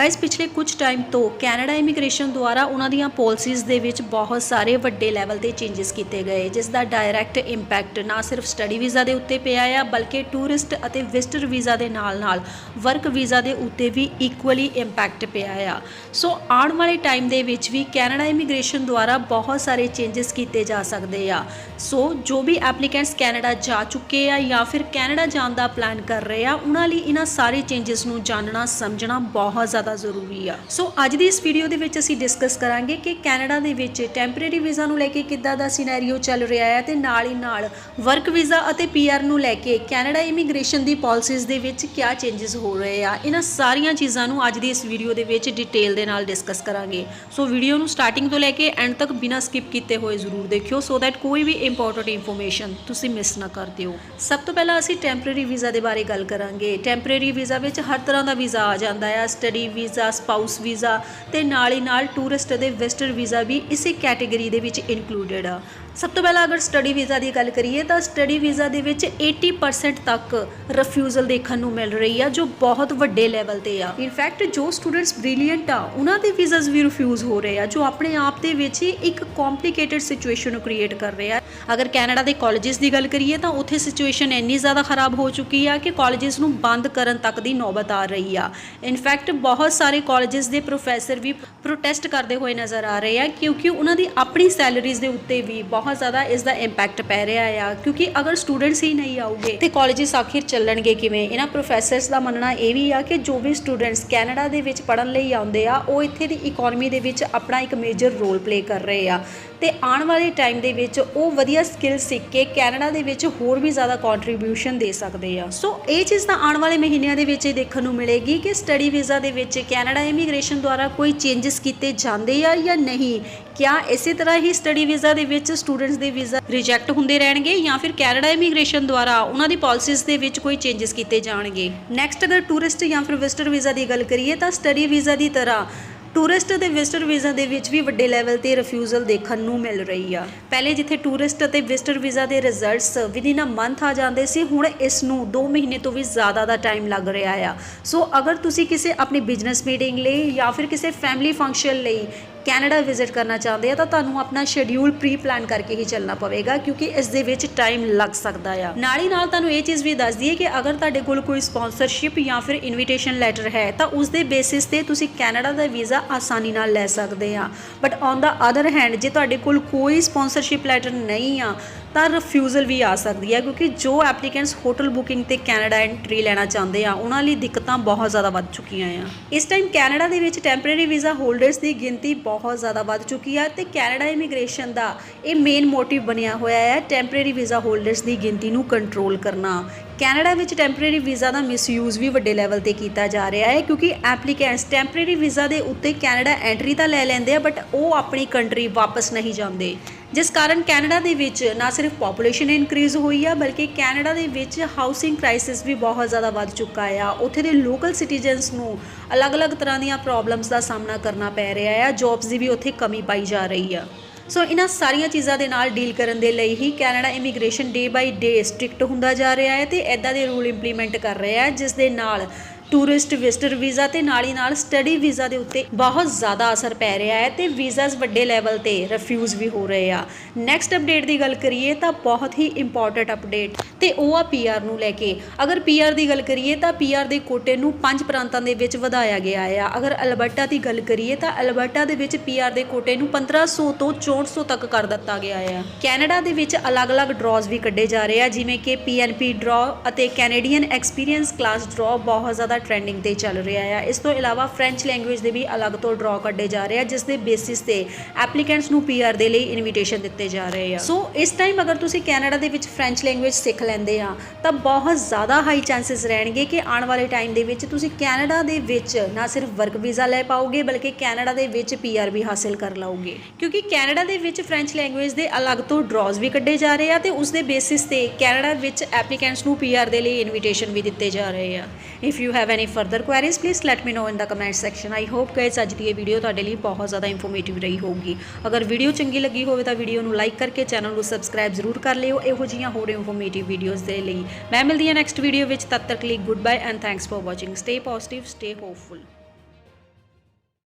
Guys, ਪਿਛਲੇ ਕੁਝ time ਤੋਂ ਕੈਨੇਡਾ ਇਮੀਗ੍ਰੇਸ਼ਨ ਦੁਆਰਾ ਉਹਨਾਂ ਦੀਆਂ ਪਾਲਿਸੀਜ਼ ਦੇ ਵਿੱਚ ਬਹੁਤ ਸਾਰੇ ਵੱਡੇ ਲੈਵਲ ਤੇ ਚੇਂਜਸ ਕੀਤੇ ਗਏ, ਜਿਸ ਦਾ ਡਾਇਰੈਕਟ ਇੰਪੈਕਟ ਨਾ ਸਿਰਫ ਸਟੱਡੀ ਵੀਜ਼ਾ ਦੇ ਉੱਤੇ ਪਿਆ ਆ, ਬਲਕਿ ਟੂਰਿਸਟ ਅਤੇ ਵਿਜ਼ਟਰ ਵੀਜ਼ਾ ਦੇ ਨਾਲ-ਨਾਲ ਵਰਕ ਵੀਜ਼ਾ ਦੇ ਉੱਤੇ ਵੀ ਇਕੁਅਲੀ ਇੰਪੈਕਟ ਪਿਆ ਆ। ਸੋ ਆਉਣ ਵਾਲੇ ਟਾਈਮ ਦੇ ਵਿੱਚ ਵੀ ਕੈਨੇਡਾ ਇਮੀਗ੍ਰੇਸ਼ਨ ਦੁਆਰਾ ਬਹੁਤ ਸਾਰੇ ਚੇਂਜਸ ਕੀਤੇ ਜਾ ਸਕਦੇ ਆ। ਸੋ ਜੋ ਵੀ ਐਪਲੀਕੈਂਟਸ ਕੈਨੇਡਾ ਜਾ ਚੁੱਕੇ ਆ ਜਾਂ ਫਿਰ ਕੈਨੇਡਾ ਜਾਣ ਦਾ ਪਲਾਨ ਕਰ ਰਹੇ ਆ, ਉਹਨਾਂ ਲਈ ਇਹਨਾਂ ਸਾਰੇ ਚੇਂਜਸ ਨੂੰ ਜਾਣਨਾ, ਸਮਝਣਾ ਬਹੁਤ ਜ਼ਿਆਦਾ ਜ਼ਰੂਰੀ ਆ। ਸੋ ਅੱਜ ਦੀ ਇਸ ਵੀਡੀਓ ਦੇ ਵਿੱਚ ਅਸੀਂ ਡਿਸਕਸ ਕਰਾਂਗੇ ਕਿ ਕੈਨੇਡਾ ਦੇ ਵਿੱਚ ਟੈਂਪਰੇਰੀ ਵੀਜ਼ਾ ਨੂੰ ਲੈ ਕੇ ਕਿੱਦਾਂ ਦਾ ਸਿਨੈਰੀਓ ਚੱਲ ਰਿਹਾ ਹੈ ਤੇ ਨਾਲ ਹੀ ਨਾਲ ਵਰਕ ਵੀਜ਼ਾ ਅਤੇ ਪੀਆਰ ਨੂੰ ਲੈ ਕੇ ਕੈਨੇਡਾ ਇਮੀਗ੍ਰੇਸ਼ਨ ਦੀ ਪਾਲਿਸੀਜ਼ ਦੇ ਵਿੱਚ ਕੀ ਚੇਂਜਸ ਹੋ ਰਹੇ ਆ। ਇਹਨਾਂ ਸਾਰੀਆਂ ਚੀਜ਼ਾਂ ਨੂੰ ਅੱਜ ਦੀ ਇਸ ਵੀਡੀਓ ਦੇ ਵਿੱਚ ਡਿਟੇਲ ਦੇ ਨਾਲ ਡਿਸਕਸ ਕਰਾਂਗੇ। ਸੋ ਵੀਡੀਓ ਨੂੰ ਸਟਾਰਟਿੰਗ ਤੋਂ ਲੈ ਕੇ ਐਂਡ ਤੱਕ ਬਿਨਾਂ ਸਕਿਪ ਕੀਤੇ ਹੋਏ ਜ਼ਰੂਰ ਦੇਖਿਓ। ਸੋ ਦੈਟ ਕੋਈ ਵੀ ਇੰਪੋਰਟੈਂਟ ਇਨਫੋਰਮੇਸ਼ਨ ਤੁਸੀਂ ਮਿਸ ਨਾ ਕਰ ਦਿਓ। ਸਭ ਤੋਂ ਪਹਿਲਾਂ ਅਸੀਂ ਟੈਂਪਰੇਰੀ ਵੀਜ਼ਾ ਦੇ ਬਾਰੇ ਗੱਲ ਕਰਾਂਗੇ। ਟੈਂਪਰੇਰੀ ਵੀਜ਼ਾ ਵਿੱਚ ਹਰ ਤਰ੍ਹਾਂ ਦਾ ਵੀਜ਼ਾ ਆ ਜਾਂਦਾ ਹੈ ਸਟੱਡੀ ਵੀਜ਼ਾ ਸਪਾਊਸ ਵੀਜ਼ਾ ਤੇ ਨਾਲ ਹੀ ਨਾਲ ਟੂਰਿਸਟ ਅਤੇ ਵਿਜ਼ਟਰ ਵੀਜ਼ਾ ਵੀ ਇਸੇ ਕੈਟਾਗਰੀ ਦੇ ਵਿੱਚ ਇਨਕਲੂਡਡ ਆ। ਸਭ ਤੋਂ ਪਹਿਲਾਂ ਅਗਰ ਸਟੱਡੀ ਵੀਜ਼ਾ ਦੀ ਗੱਲ ਕਰੀਏ ਤਾਂ ਸਟੱਡੀ ਵੀਜ਼ਾ ਦੇ ਵਿੱਚ 80% ਤੱਕ ਰਿਫਿਊਜ਼ਲ ਦੇਖਣ ਨੂੰ ਮਿਲ ਰਹੀ ਆ, ਜੋ ਬਹੁਤ ਵੱਡੇ ਲੈਵਲ ਤੇ ਆ। ਇਨਫੈਕਟ ਜੋ ਸਟੂਡੈਂਟਸ ਬ੍ਰਿਲੀਅੰਟ ਆ, ਉਹਨਾਂ ਦੇ ਵੀਜ਼ਾਸ ਵੀ ਰਿਫਿਊਜ਼ ਹੋ ਰਹੇ ਆ, ਜੋ ਆਪਣੇ ਆਪ ਦੇ ਵਿੱਚ ਹੀ ਇੱਕ ਕੰਪਲਿਕੇਟਡ ਸਿਚੁਏਸ਼ਨ ਨੂੰ ਕ੍ਰੀਏਟ ਕਰ ਰਹੇ ਆ। ਅਗਰ ਕੈਨੇਡਾ ਦੇ ਕਾਲਜਸ ਦੀ ਗੱਲ ਕਰੀਏ ਤਾਂ ਉੱਥੇ ਸਿਚੁਏਸ਼ਨ ਇੰਨੀ ਜ਼ਿਆਦਾ ਖਰਾਬ ਹੋ ਚੁੱਕੀ ਆ ਕਿ ਕਾਲਜਸ ਨੂੰ ਬੰਦ ਕਰਨ ਤੱਕ ਦੀ ਨੌਬਤ ਆ ਰਹੀ ਆ। ਇਨਫੈਕਟ ਬਹੁਤ ਸਾਰੇ ਕਾਲਜਸ ਦੇ ਪ੍ਰੋਫੈਸਰ ਵੀ ਪ੍ਰੋਟੈਸਟ ਕਰਦੇ ਹੋਏ ਨਜ਼ਰ ਆ ਰਹੇ ਆ ਕਿਉਂਕਿ ਉਹਨਾਂ ਦੀ ਆਪਣੀ ਸੈਲਰੀਜ਼ ਦੇ ਉੱਤੇ ਵੀ ਬਹੁਤ ਜ਼ਿਆਦਾ ਇਸ ਦਾ ਇੰਪੈਕਟ ਪੈ ਰਿਹਾ ਆ। ਕਿਉਂਕਿ ਅਗਰ ਸਟੂਡੈਂਟਸ ਹੀ ਨਹੀਂ ਆਉਗੇ ਤੇ ਕਾਲਜਸ ਆਖਿਰ ਚੱਲਣਗੇ ਕਿਵੇਂ? ਇਹਨਾਂ ਪ੍ਰੋਫੈਸਰਸ ਦਾ ਮੰਨਣਾ ਇਹ ਵੀ ਆ ਕਿ ਜੋ ਵੀ ਸਟੂਡੈਂਟਸ ਕੈਨੇਡਾ ਦੇ ਵਿੱਚ ਪੜ੍ਹਨ ਲਈ ਆਉਂਦੇ ਆ, ਉਹ ਇੱਥੇ ਦੀ ਇਕਨੋਮੀ ਦੇ ਵਿੱਚ ਆਪਣਾ ਇੱਕ ਮੇਜਰ ਰੋਲ ਪਲੇ ਕਰ ਰਹੇ ਆ। ਤੇ ਆਉਣ ਵਾਲੇ ਟਾਈਮ ਦੇ ਵਿੱਚ ਉਹ ਵਧੀਆ ਸਕਿੱਲ ਸਿੱਖ ਕੇ ਕੈਨੇਡਾ ਦੇ ਵਿੱਚ ਹੋਰ ਵੀ ਜ਼ਿਆਦਾ ਕੰਟਰੀਬਿਊਸ਼ਨ ਦੇ ਸਕਦੇ ਆ। ਸੋ ਇਹ ਚੀਜ਼ ਤਾਂ ਆਉਣ ਵਾਲੇ ਮਹੀਨਿਆਂ ਦੇ ਵਿੱਚ ਹੀ ਦੇਖਣ ਨੂੰ ਮਿਲੇਗੀ ਕਿ ਸਟੱਡੀ ਵੀਜ਼ਾ ਦੇ ਵਿੱਚ ਕੈਨੇਡਾ ਇਮੀਗ੍ਰੇਸ਼ਨ ਦੁਆਰਾ ਕੋਈ ਚੇਂਜਸ ਕੀਤੇ ਜਾਂਦੇ ਆ ਜਾਂ ਨਹੀਂ। ਕਿਆ ਇਸੇ ਤਰ੍ਹਾਂ ਹੀ ਸਟੱਡੀ ਵੀਜ਼ਾ ਦੇ ਵਿੱਚ ਸਟੂਡੈਂਟਸ ਦੇ ਵੀਜ਼ਾ ਰਿਜੈਕਟ ਹੁੰਦੇ ਰਹਿਣਗੇ ਜਾਂ ਫਿਰ ਕੈਨੇਡਾ ਇਮੀਗ੍ਰੇਸ਼ਨ ਦੁਆਰਾ ਉਹਨਾਂ ਦੀ ਪਾਲਿਸੀਜ਼ ਦੇ ਵਿੱਚ ਕੋਈ ਚੇਂਜਸ ਕੀਤੇ ਜਾਣਗੇ? ਨੈਕਸਟ ਅਗਰ ਟੂਰਿਸਟ ਜਾਂ ਫਿਰ ਵਿਜ਼ਟਰ ਵੀਜ਼ਾ ਦੀ ਗੱਲ ਕਰੀਏ ਤਾਂ ਸਟੱਡੀ ਵੀਜ਼ਾ ਦੀ ਤਰ੍ਹਾਂ ਟੂਰਿਸਟ ਅਤੇ ਵਿਜ਼ਟਰ ਵੀਜ਼ਾ ਦੇ ਵਿੱਚ ਵੀ ਵੱਡੇ ਲੈਵਲ ਤੇ ਰਿਫਿਊਜ਼ਲ ਦੇਖਣ ਨੂੰ ਮਿਲ ਰਹੀ ਆ। ਪਹਿਲੇ ਜਿੱਥੇ ਟੂਰਿਸਟ ਅਤੇ ਵਿਜ਼ਟਰ ਵੀਜ਼ਾ ਦੇ ਰਿਜ਼ਲਟਸ ਵਿਦਿਨ ਅ ਮੰਥ ਆ ਜਾਂਦੇ ਸੀ, ਹੁਣ ਇਸ ਨੂੰ 2 ਮਹੀਨੇ ਤੋਂ ਵੀ ਜ਼ਿਆਦਾ ਦਾ ਟਾਈਮ ਲੱਗ ਰਿਹਾ ਆ। ਸੋ ਅਗਰ ਤੁਸੀਂ ਕਿਸੇ ਆਪਣੀ ਬਿਜ਼ਨਸ ਮੀਟਿੰਗ ਲਈ ਜਾਂ ਫਿਰ ਕਿਸੇ ਫੈਮਿਲੀ ਫੰਕਸ਼ਨ ਲਈ ਕੈਨੇਡਾ ਵਿਜ਼ਿਟ ਕਰਨਾ ਚਾਹੁੰਦੇ ਆ ਤਾਂ ਤੁਹਾਨੂੰ ਆਪਣਾ ਸ਼ੈਡਿਊਲ ਪ੍ਰੀ ਪਲਾਨ ਕਰਕੇ ਹੀ ਚੱਲਣਾ ਪਵੇਗਾ ਕਿਉਂਕਿ ਇਸ ਦੇ ਵਿੱਚ ਟਾਈਮ ਲੱਗ ਸਕਦਾ ਆ। ਨਾਲ ਹੀ ਨਾਲ ਤੁਹਾਨੂੰ ਇਹ ਚੀਜ਼ ਵੀ ਦੱਸ ਦਈਏ ਕਿ ਅਗਰ ਤੁਹਾਡੇ ਕੋਲ ਕੋਈ ਸਪਾਂਸਰਸ਼ਿਪ ਜਾਂ ਫਿਰ ਇਨਵੀਟੇਸ਼ਨ ਲੈਟਰ ਹੈ ਤਾਂ ਉਸ ਦੇ ਬੇਸਿਸ ਤੇ ਤੁਸੀਂ ਕੈਨੇਡਾ ਦਾ ਵੀਜ਼ਾ ਆਸਾਨੀ ਨਾਲ ਲੈ ਸਕਦੇ ਆ। But on the other hand ਜੇ ਤੁਹਾਡੇ ਕੋਲ ਕੋਈ ਸਪਾਂਸਰਸ਼ਿਪ ਲੈਟਰ ਨਹੀਂ ਆ ਤਾਂ ਰਿਫਿਊਜ਼ਲ ਵੀ ਆ ਸਕਦੀ ਹੈ, ਕਿਉਂਕਿ ਜੋ ਐਪਲੀਕੈਂਟਸ ਹੋਟਲ ਬੁਕਿੰਗ ਤੇ ਕੈਨੇਡਾ ਐਂਟਰੀ ਲੈਣਾ ਚਾਹੁੰਦੇ ਆ, ਉਹਨਾਂ ਲਈ ਦਿੱਕਤਾਂ ਬਹੁਤ ਜ਼ਿਆਦਾ ਵੱਧ ਚੁੱਕੀਆਂ ਆ। ਇਸ ਟਾਈਮ ਕੈਨੇਡਾ ਦੇ ਵਿੱਚ ਟੈਂਪਰੇਰੀ ਵੀਜ਼ਾ ਹੋਲਡਰਸ ਦੀ ਗਿਣਤੀ ਬਹੁਤ ਜ਼ਿਆਦਾ ਵੱਧ ਚੁੱਕੀ ਆ ਤੇ ਕੈਨੇਡਾ ਇਮੀਗ੍ਰੇਸ਼ਨ ਦਾ ਇਹ ਮੇਨ ਮੋਟਿਵ ਬਣਿਆ ਹੋਇਆ ਹੈ ਟੈਂਪਰੇਰੀ ਵੀਜ਼ਾ ਹੋਲਡਰਸ ਦੀ ਗਿਣਤੀ ਨੂੰ ਕੰਟਰੋਲ ਕਰਨਾ। ਕੈਨੇਡਾ ਵਿੱਚ ਟੈਂਪਰੇਰੀ ਵੀਜ਼ਾ ਦਾ ਮਿਸਯੂਜ਼ ਵੀ ਵੱਡੇ ਲੈਵਲ ਤੇ ਕੀਤਾ ਜਾ ਰਿਹਾ ਹੈ, ਕਿਉਂਕਿ ਐਪਲੀਕੈਂਟਸ ਟੈਂਪਰੇਰੀ ਵੀਜ਼ਾ ਦੇ ਉੱਤੇ ਕੈਨੇਡਾ ਐਂਟਰੀ ਤਾਂ ਲੈ ਲੈਂਦੇ ਆ ਬਟ ਉਹ ਆਪਣੀ ਕੰਟਰੀ ਵਾਪਸ ਨਹੀਂ ਜਾਂਦੇ। ਜਿਸ ਕਾਰਨ ਕੈਨੇਡਾ ਦੇ ਵਿੱਚ ਨਾ ਸਿਰਫ ਪੋਪੂਲੇਸ਼ਨ ਇਨਕਰੀਜ਼ ਹੋਈ ਆ, ਬਲਕਿ ਕੈਨੇਡਾ ਦੇ ਵਿੱਚ ਹਾਊਸਿੰਗ ਕ੍ਰਾਈਸਿਸ ਵੀ ਬਹੁਤ ਜ਼ਿਆਦਾ ਵੱਧ ਚੁੱਕਾ ਆ। ਉੱਥੇ ਦੇ ਲੋਕਲ ਸਿਟੀਜ਼ਨਸ ਨੂੰ ਅਲੱਗ-ਅਲੱਗ ਤਰ੍ਹਾਂ ਦੀਆਂ ਪ੍ਰੋਬਲਮਸ ਦਾ ਸਾਹਮਣਾ ਕਰਨਾ ਪੈ ਰਿਹਾ ਆ ਜੌਬਸ ਦੀ ਵੀ ਉੱਥੇ ਕਮੀ ਪਾਈ ਜਾ ਰਹੀ ਆ। ਸੋ ਇਹਨਾਂ ਸਾਰੀਆਂ ਚੀਜ਼ਾਂ ਦੇ ਨਾਲ ਡੀਲ ਕਰਨ ਦੇ ਲਈ ਹੀ Canada immigration day by day strict ਹੁੰਦਾ ਜਾ ਰਿਹਾ ਹੈ ਤੇ ਐਦਾਂ ਦੇ ਰੂਲ ਇੰਪਲੀਮੈਂਟ ਕਰ ਰਿਹਾ ਹੈ, ਜਿਸ ਦੇ ਨਾਲ ਟੂਰਿਸਟ ਵਿਜ਼ਟਰ ਵੀਜ਼ਾ ਤੇ ਨਾਲ ਹੀ ਨਾਲ ਸਟੱਡੀ ਵੀਜ਼ਾ ਦੇ ਉੱਤੇ ਬਹੁਤ ਜ਼ਿਆਦਾ ਅਸਰ ਪੈ ਰਿਹਾ ਹੈ ਤੇ ਵੀਜ਼ਾਸ ਵੱਡੇ ਲੈਵਲ ਤੇ ਰਿਫਿਊਜ਼ ਵੀ ਹੋ ਰਹੇ ਆ। ਨੈਕਸਟ ਅਪਡੇਟ ਦੀ ਗੱਲ ਕਰੀਏ ਤਾਂ ਬਹੁਤ ਹੀ ਇੰਪੋਰਟੈਂਟ ਅਪਡੇਟ ਤੇ ਉਹ ਆ ਪੀਆਰ ਨੂੰ ਲੈ ਕੇ। ਅਗਰ ਪੀਆਰ ਦੀ ਗੱਲ ਕਰੀਏ ਤਾਂ ਪੀਆਰ ਦੇ ਕੋਟੇ ਨੂੰ ਪੰਜ ਪ੍ਰਾਂਤਾਂ ਦੇ ਵਿੱਚ ਵਧਾਇਆ ਗਿਆ ਆ। ਅਗਰ ਅਲਬਰਟਾ ਦੀ ਗੱਲ ਕਰੀਏ ਤਾਂ ਅਲਬਰਟਾ ਦੇ ਵਿੱਚ ਪੀਆਰ ਦੇ ਕੋਟੇ ਨੂੰ 1500 ਤੋਂ 6400 ਤੱਕ ਕਰ ਦਿੱਤਾ ਗਿਆ ਆ। ਕੈਨੇਡਾ ਦੇ ਵਿੱਚ ਅਲੱਗ-ਅਲੱਗ ਡਰਾਜ਼ ਵੀ ਕੱਢੇ ਜਾ ਰਹੇ ਆ, ਜਿਵੇਂ ਕਿ ਪੀਐਨਪੀ ਡਰਾ ਅਤੇ ਕੈਨੇਡੀਅਨ ਐਕਸਪੀਰੀਅੰਸ ਕਲਾਸ ਡਰਾ ਬਹੁਤ ਜ਼ਿਆਦਾ ਟ੍ਰੈਂਡਿੰਗ ਤੇ ਚੱਲ ਰਿਹਾ ਆ। ਇਸ ਤੋਂ ਇਲਾਵਾ ਫ੍ਰੈਂਚ ਲੈਂਗੁਏਜ ਦੇ ਵੀ ਅਲੱਗ ਤੋਂ ਡਰਾ ਕੱਢੇ ਜਾ ਰਹੇ ਆ, ਜਿਸ ਦੇ ਬੇਸਿਸ ਤੇ ਐਪਲੀਕੈਂਟਸ ਨੂੰ ਪੀਆਰ ਦੇ ਲਈ ਇਨਵੀਟੇਸ਼ਨ ਦਿੱਤੇ ਜਾ ਰਹੇ ਆ। ਸੋ ਇਸ ਟਾਈਮ ਅਗਰ ਤੁਸੀਂ ਕੈਨੇਡਾ ਦੇ ਵਿੱਚ ਫ੍ਰੈਂਚ ਲੈਂਗੁਏਜ ਸਿੱਖ ਲੈਂਦੇ ਆ, ਤਾਂ ਬਹੁਤ ਜ਼ਿਆਦਾ ਹਾਈ ਚਾਂਸਸ ਰਹਿਣਗੇ ਕਿ ਆਉਣ ਵਾਲੇ ਟਾਈਮ ਦੇ ਵਿੱਚ ਤੁਸੀਂ ਕੈਨੇਡਾ ਦੇ ਵਿੱਚ ਨਾ ਸਿਰਫ ਵਰਕ ਵੀਜ਼ਾ ਲੈ ਪਾਓਗੇ, ਬਲਕਿ ਕੈਨੇਡਾ ਦੇ ਵਿੱਚ ਪੀਆਰ ਵੀ ਹਾਸਿਲ ਕਰ ਲਓਗੇ। ਕਿਉਂਕਿ ਕੈਨੇਡਾ ਦੇ ਵਿੱਚ ਫ੍ਰੈਂਚ ਲੈਂਗੁਏਜ ਦੇ ਅਲੱਗ ਤੋਂ ਡਰਾਜ਼ ਵੀ ਕੱਢੇ ਜਾ ਰਹੇ ਆ ਤੇ ਉਸ ਦੇ ਬੇਸਿਸ ਤੇ ਕੈਨੇਡਾ ਵਿੱਚ ਐਪਲੀਕੈਂਟਸ ਨੂੰ ਪੀਆਰ ਦੇ ਲਈ ਇਨਵੀਟੇਸ਼ਨ ਵੀ ਦਿੱਤੇ ਜਾ ਰਹੇ ਆ। If you have any further queries please let me know in the comment section I hope guys ਅੱਜ ਦੀ ਇਹ ਵੀਡੀਓ ਤੁਹਾਡੇ ਲਈ ਬਹੁਤ ਜ਼ਿਆਦਾ ਇਨਫੋਰਮੇਟਿਵ ਰਹੀ ਹੋਊਗੀ। ਅਗਰ ਵੀਡੀਓ ਚੰਗੀ ਲੱਗੀ ਹੋਵੇ ਤਾਂ ਵੀਡੀਓ ਨੂੰ ਲਾਈਕ ਕਰਕੇ ਚੈਨਲ ਨੂੰ ਸਬਸਕ੍ਰਾਈਬ ਜ਼ਰੂਰ ਕਰ ਲਿਓ ਇਹੋ ਜਿਹੀਆਂ ਹੋਰ ਇਨਫੋਰਮੇਟਿਵ ਵੀਡੀਓਜ਼ ਦੇ ਲਈ। ਮੈਂ ਮਿਲਦੀ ਹਾਂ ਨੈਕਸਟ ਵੀਡੀਓ ਵਿੱਚ। ਤਦ ਤੱਕ ਲਈ good bye and thanks for watching stay positive stay hopeful